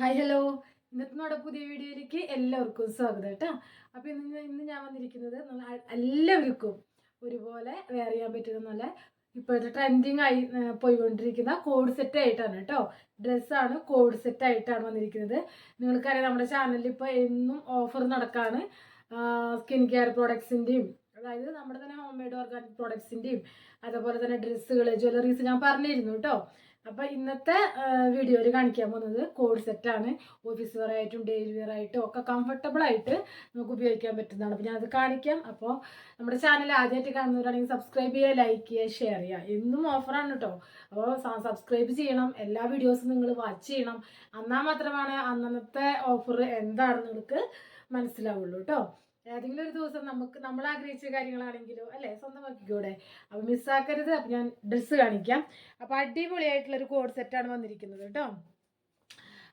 Hi hello ഇന്നത്തെ നമ്മുടെ പുതിയ വീഡിയോയിലേക്ക് എല്ലാവർക്കും സ്വാഗതം കേട്ടോ. അപ്പോൾ ഇന്ന് ഇന്ന് ഞാൻ വന്നിരിക്കുന്നത് നമ്മൾ എല്ലാവർക്കും ഒരുപോലെ വെയർ ചെയ്യാൻ പറ്റുന്ന നല്ല ഇപ്പോഴത്തെ ട്രെൻഡിങ് ആയി പോയിക്കൊണ്ടിരിക്കുന്ന കോഡ് സെറ്റ് ആയിട്ടാണ് കേട്ടോ. ഡ്രസ്സാണ് കോഡ് സെറ്റ് ആയിട്ടാണ് വന്നിരിക്കുന്നത്. നിങ്ങൾക്കറിയാം നമ്മുടെ ചാനലിൽ ഇപ്പോൾ എന്നും ഓഫർ നടക്കാണ്. സ്കിൻ കെയർ പ്രോഡക്ട്സിന്റെയും അതായത് നമ്മുടെ തന്നെ ഹോം മെയ്ഡ് ഓർഗാനിക് പ്രോഡക്ട്സിന്റെയും അതേപോലെ തന്നെ ഡ്രസ്സുകൾ ജ്വല്ലറീസ് ഞാൻ പറഞ്ഞിരുന്നു കേട്ടോ അപ്പോൾ ഇന്നത്തെ വീഡിയോയിൽ കാണിക്കാൻ പോകുന്നത് കോഡ് സെറ്റാണ് ഓഫീസ് വെയർ ആയിട്ടും ഡെയിലി വെയർ ആയിട്ടും ഒക്കെ കംഫർട്ടബിൾ ആയിട്ട് നമുക്ക് ഉപയോഗിക്കാൻ പറ്റുന്നതാണ്. അപ്പോൾ അത് കാണിക്കാം. അപ്പോൾ നമ്മുടെ ചാനൽ ആദ്യമായിട്ട് കാണുന്നവരാണെങ്കിൽ സബ്സ്ക്രൈബ് ചെയ്യുക ലൈക്ക് ചെയ്യുക ഷെയർ ചെയ്യുക. എന്നും ഓഫറാണ് കേട്ടോ അപ്പോൾ സബ്സ്ക്രൈബ് ചെയ്യണം. എല്ലാ വീഡിയോസും നിങ്ങൾ വാച്ച് ചെയ്യണം. എന്നാൽ മാത്രമാണ് അന്നത്തെ ഓഫർ എന്താണെന്ന് നിങ്ങൾക്ക് മനസ്സിലാവുള്ളൂ കേട്ടോ ഏതെങ്കിലും ഒരു ദിവസം നമുക്ക് നമ്മൾ ആഗ്രഹിച്ച കാര്യങ്ങളാണെങ്കിലും അല്ലേ? സ്വന്തമാക്കിക്കൂടെ? അപ്പോൾ മിസ്സാക്കരുത് അപ്പം ഞാൻ ഡ്രസ്സ് കാണിക്കാം. അപ്പോൾ അടിപൊളിയായിട്ടുള്ള ഒരു കോഡ് സെറ്റാണ് വന്നിരിക്കുന്നത് കേട്ടോ.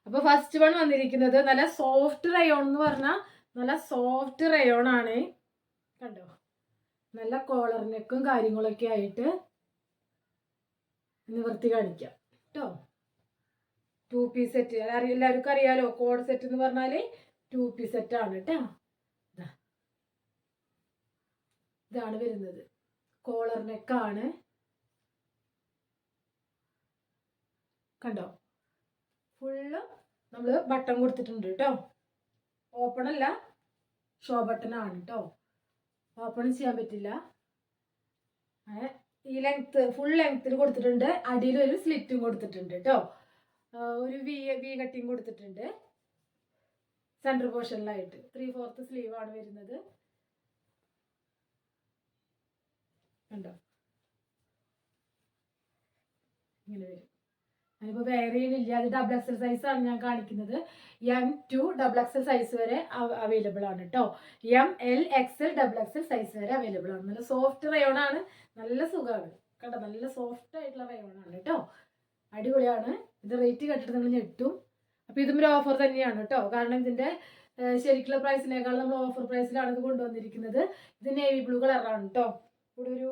അപ്പോൾ ഫസ്റ്റ് വൺ വന്നിരിക്കുന്നത് നല്ല സോഫ്റ്റ് റയോൺ എന്ന് പറഞ്ഞാൽ നല്ല സോഫ്റ്റ് റയോൺ ആണ്. കണ്ടോ? നല്ല കോളർ നെക്കും കാര്യങ്ങളൊക്കെ ആയിട്ട് നിവർത്തി കാണിക്കാം. കേട്ടോ ടു പീസ് സെറ്റ് എല്ലാവർക്കും അറിയാലോ? കോഡ് സെറ്റ് എന്ന് പറഞ്ഞാൽ ടു പീസ് സെറ്റ് ആണ് കേട്ടോ ഇതാണ് വരുന്നത്. കോളർ നെക്കാണ് കണ്ടോ? ഫുള്ള് നമ്മൾ ബട്ടൺ കൊടുത്തിട്ടുണ്ട് കേട്ടോ ഓപ്പൺ അല്ല ഷോ ബട്ടൺ ആണ് കേട്ടോ ഓപ്പൺ ചെയ്യാൻ പറ്റില്ല. ഈ ലെങ്ത്ത് ഫുൾ ലെങ്ത്തിൽ കൊടുത്തിട്ടുണ്ട്. അടിയിൽ ഒരു സ്ലിറ്റും കൊടുത്തിട്ടുണ്ട് കേട്ടോ ഒരു വി വി കട്ടിങ് കൊടുത്തിട്ടുണ്ട്. സെൻട്രൽ പോർഷനിലായിട്ട് ത്രീ ഫോർത്ത് സ്ലീവ് ആണ് വരുന്നത്. കണ്ടോ? ഇങ്ങനെ വരും. അതിപ്പോൾ വേറെ ഇല്ല. അത് ഡബിൾ എക്സൽ ആണ് ഞാൻ കാണിക്കുന്നത്. M two double XL size വരെ അവൈലബിൾ ആണ് കേട്ടോ M L XL double XL size വരെ അവൈലബിൾ ആണ്. നല്ല സോഫ്റ്റ് റയോൺ ആണ്. നല്ല സുഖമാണ് കണ്ടോ? നല്ല സോഫ്റ്റ് ആയിട്ടുള്ള റയോൺ ആണ് കേട്ടോ അടിപൊളിയാണ്. ഇത് റേറ്റ് കേട്ടിട്ട് നിങ്ങൾ ഞെട്ടും. അപ്പോൾ ഇതും ഒരു ഓഫർ തന്നെയാണ് കേട്ടോ കാരണം ഇതിന്റെ ശരിക്കുള്ള പ്രൈസിനേക്കാൾ നമ്മൾ ഓഫർ പ്രൈസിലാണ് ഇത് കൊണ്ടുവന്നിരിക്കുന്നത്. ഇത് നേവി ബ്ലൂ കളറാണ് കേട്ടോ ഇവിടെ ഒരു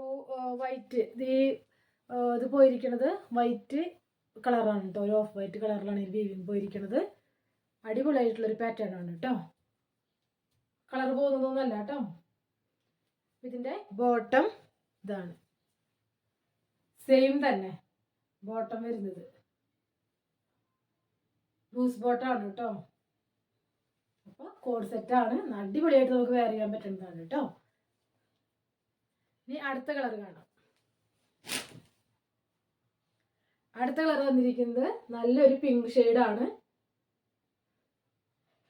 വൈറ്റ് ഇത് ഈ ഇത് പോയിരിക്കുന്നത് വൈറ്റ് കളറാണ് കേട്ടോ ഒരു ഓഫ് വൈറ്റ് കളറിലാണ് ഈ വീവിങ് പോയിരിക്കുന്നത് അടിപൊളിയായിട്ടുള്ളൊരു പാറ്റേൺ ആണ് കേട്ടോ കളർ പോകുന്നതൊന്നുമല്ല കേട്ടോ ഇതിന്റെ ബോട്ടം ഇതാണ്. സെയിം തന്നെ. ബോട്ടം വരുന്നത്. ലൂസ് ബോട്ടമാണ് കേട്ടോ അപ്പോൾ കോഡ് സെറ്റാണ് അടിപൊളിയായിട്ട് നമുക്ക് വെയർ ചെയ്യാൻ പറ്റുന്നതാണ് കേട്ടോ ഇനി അടുത്ത കളർ കാണാം. അടുത്ത കളർ വന്നിരിക്കുന്നത് നല്ലൊരു പിങ്ക് ആണ്.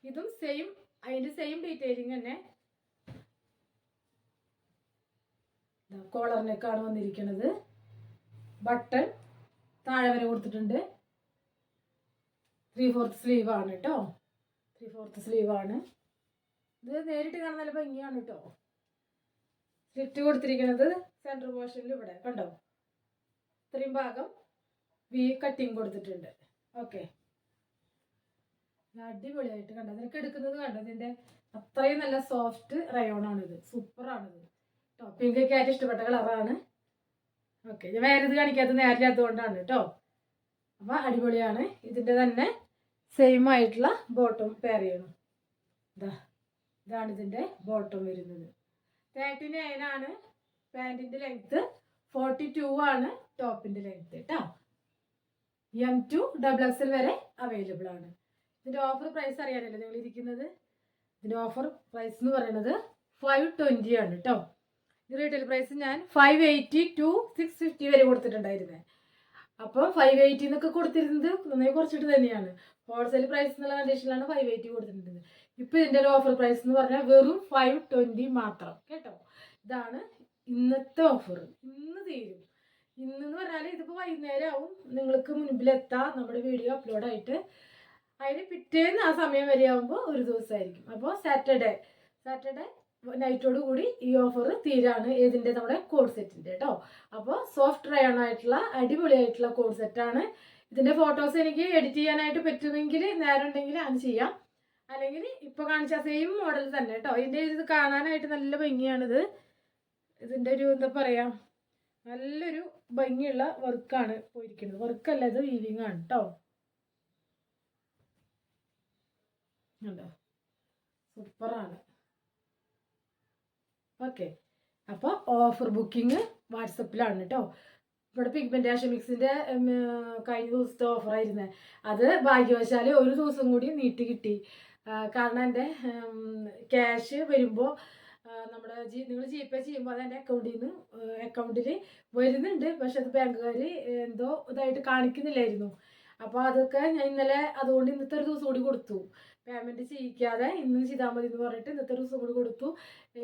ഇതും സെയിം അതിന്റെ സെയിം ഡീറ്റെയിലിംഗ് തന്നെ. കോളർ നെക്കാണ് വന്നിരിക്കുന്നത്. ബട്ടൺ താഴെ വരെ കൊടുത്തിട്ടുണ്ട്. ത്രീ ഫോർത്ത് സ്ലീവ് ആണ് കേട്ടോ ത്രീ ഫോർത്ത് സ്ലീവ് ആണ്. ഇത് നേരിട്ട് കാണാൻ നല്ല ഭംഗിയാണ് കേട്ടോ സ്ലിറ്റ് കൊടുത്തിരിക്കുന്നത് സെൻട്രൽ പോർഷനിൽ ഇവിടെ കണ്ടോ? ഇത്രയും ഭാഗം വി കട്ടിങ് കൊടുത്തിട്ടുണ്ട്. ഓക്കെ അടിപൊളിയായിട്ട് കണ്ടോ? അതിനൊക്കെ എടുക്കുന്നത് കണ്ടോ? ഇതിന്റെ അത്രയും നല്ല സോഫ്റ്റ് റയോണാണിത് സൂപ്പറാണിത് കേട്ടോ പിങ്ക് ഒക്കെ ആയിട്ട് ഇഷ്ടപ്പെട്ട കളറാണ് ഓക്കെ ഞാൻ വേറെ ഇത് കാണിക്കാത്ത നേരില്ലാത്തതുകൊണ്ടാണ് കേട്ടോ. അപ്പോൾ അടിപൊളിയാണ്. ഇതിന്റെ തന്നെ സെയിം ആയിട്ടുള്ള ബോട്ടം പെയർ ചെയ്യണം. ഇതാ ഇതാണ് ഇതിന്റെ ബോട്ടം വരുന്നത്. തേർട്ടി നയൻ ആണ് പാന്റിന്റെ ലെങ്ത് ഫോർട്ടി ടു ആണ്. ടോപ്പിന്റെ ലെങ്ത് കേട്ടോ എം ടു ഡബിൾ എക്സൽ വരെ അവൈലബിൾ ആണ്. ഇതിന്റെ ഓഫർ പ്രൈസ് അറിയാനല്ലേ നിങ്ങൾ ഇരിക്കുന്നത്? ഇതിന്റെ ഓഫർ പ്രൈസ് എന്ന് പറയുന്നത് ഫൈവ് ട്വന്റി ആണ് കേട്ടോ ഇത് റീറ്റെയിൽ പ്രൈസ് ഞാൻ five eighty to six fifty വരെ കൊടുത്തിട്ടുണ്ടായിരുന്നേ. അപ്പോൾ ഫൈവ് എയ്റ്റി എന്നൊക്കെ കൊടുത്തിരുന്നത് നന്നായി കുറച്ചിട്ട് തന്നെയാണ്. ഹോൾസെയിൽ പ്രൈസ് എന്നുള്ള കണ്ടീഷനിലാണ് ഫൈവ് എയ്റ്റി കൊടുത്തിട്ടുള്ളത് ഇപ്പോൾ ഇതിന്റെ ഒരു ഓഫർ പ്രൈസ് എന്ന് പറഞ്ഞാൽ വെറും ഫൈവ് ട്വന്റി മാത്രം കേട്ടോ? ഇതാണ് ഇന്നത്തെ ഓഫർ ഇന്ന് തീരും. ഇന്നെന്ന് പറഞ്ഞാൽ ഇതിപ്പോൾ വൈകുന്നേരം ആവും നിങ്ങൾക്ക് മുൻപിലെത്താം. നമ്മുടെ വീഡിയോ അപ്ലോഡ് ആയിട്ട് അതിന് പിറ്റേന്ന് ആ സമയം വരെ ആകുമ്പോൾ ഒരു ദിവസമായിരിക്കും അപ്പോൾ സാറ്റർഡേ സാറ്റർഡേ നൈറ്റോട് കൂടി ഈ ഓഫർ തീരാണ് ഏതിന്റെ നമ്മുടെ കോഡ് സെറ്റിന്റെ കേട്ടോ? അപ്പോൾ സോഫ്റ്റ് റയൺ ആയിട്ടുള്ള അടിപൊളിയായിട്ടുള്ള കോഡ് സെറ്റാണ് ഇതിന്റെ ഫോട്ടോസ് എനിക്ക് എഡിറ്റ് ചെയ്യാനായിട്ട് പറ്റുമെങ്കിൽ നേരം ഉണ്ടെങ്കിൽ അത് ചെയ്യാം. അല്ലെങ്കിൽ ഇപ്പോൾ കാണിച്ച സെയിം മോഡൽ തന്നെ കേട്ടോ ഇതിന്റെ ഇത് കാണാനായിട്ട് നല്ല ഭംഗിയാണിത്. ഇതിന്റെ ഒരു എന്താ പറയുക നല്ലൊരു ഭംഗിയുള്ള വർക്കാണ് പോയിരിക്കുന്നത്. വർക്കല്ല ഇത് വീവിങ് ആണ് കേട്ടോ ഉണ്ടോ സൂപ്പറാണ് ഓക്കെ അപ്പോൾ ഓഫർ ബുക്കിംഗ് വാട്സപ്പിലാണ് കേട്ടോ ഇവിടെ പിഗ്മെന്റേഷൻ മിക്സിന്റെ കഴിഞ്ഞ ദിവസത്തെ ഓഫർ ഓഫറായിരുന്നേ അത് ഭാഗ്യവശാൽ ഒരു ദിവസം കൂടി നീട്ടി കിട്ടി. കാരണം എന്റെ ക്യാഷ് വരുമ്പോൾ നമ്മുടെ ജി നിങ്ങൾ ജി പേ ചെയ്യുമ്പോൾ അത് എന്റെ അക്കൗണ്ടിൽ നിന്ന് അക്കൗണ്ടിൽ വരുന്നുണ്ട്. പക്ഷെ അത് ബാങ്കുകാർ എന്തോ ഇതായിട്ട് കാണിക്കുന്നില്ലായിരുന്നു. അപ്പോൾ അതൊക്കെ ഞാൻ ഇന്നലെ അതുകൊണ്ട് ഇന്നത്തെ ഒരു ദിവസം കൂടി കൊടുത്തു. പേയ്മെന്റ് ചെയ്യിക്കാതെ ഇന്ന് ചെയ്താൽ മതി എന്ന് പറഞ്ഞിട്ട് ഇന്നത്തെ ഒരു ദിവസം കൂടി കൊടുത്തു.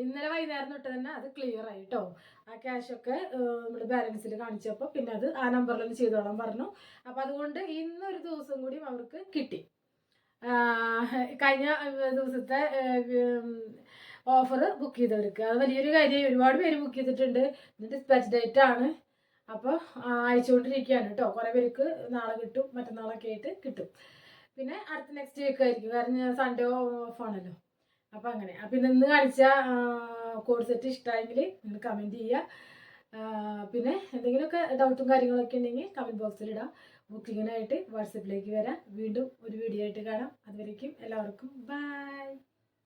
ഇന്നലെ വൈകുന്നേരം തൊട്ട് തന്നെ അത് ക്ലിയർ ആയി കേട്ടോ ആ ക്യാഷൊക്കെ നമ്മുടെ ബാലൻസിൽ കാണിച്ചപ്പോൾ പിന്നെ അത് ആ നമ്പറിൽ ചെയ്തോളാം ചെയ്തോളാൻ പറഞ്ഞു. അപ്പോൾ അതുകൊണ്ട് ഇന്നൊരു ദിവസം കൂടി അവർക്ക് കിട്ടി. കഴിഞ്ഞ ദിവസത്തെ ഓഫർ ബുക്ക് ചെയ്തവർക്ക് അത് വലിയൊരു കാര്യമായി. ഒരുപാട് പേര് ബുക്ക് ചെയ്തിട്ടുണ്ട്. ഇത് സ്പെച്ച് ഡേറ്റ് ആണ്. അപ്പോൾ അയച്ചുകൊണ്ടിരിക്കുകയാണ് കേട്ടോ. കുറേ പേർക്ക് നാളെ കിട്ടും. മറ്റന്നാളൊക്കെ ആയിട്ട് കിട്ടും. പിന്നെ അടുത്ത നെക്സ്റ്റ് വീക്ക് ആയിരിക്കും. കാരണം സൺഡേ ഓഫ് ആണല്ലോ. അപ്പോൾ അങ്ങനെ. അപ്പം ഇന്ന് കാണിച്ച കോഡ് സെറ്റ് ഇഷ്ടമായെങ്കിൽ നിങ്ങൾ കമന്റ് ചെയ്യുക. പിന്നെ എന്തെങ്കിലുമൊക്കെ ഡൗട്ടും കാര്യങ്ങളൊക്കെ ഉണ്ടെങ്കിൽ കമന്റ് ബോക്സിൽ ഇടാം. ബുക്കിങ്ങിനായിട്ട് വാട്സപ്പിലേക്ക് വരാം. വീണ്ടും ഒരു വീഡിയോ ആയിട്ട് കാണാം. അതുവരേക്കും എല്ലാവർക്കും ബൈ.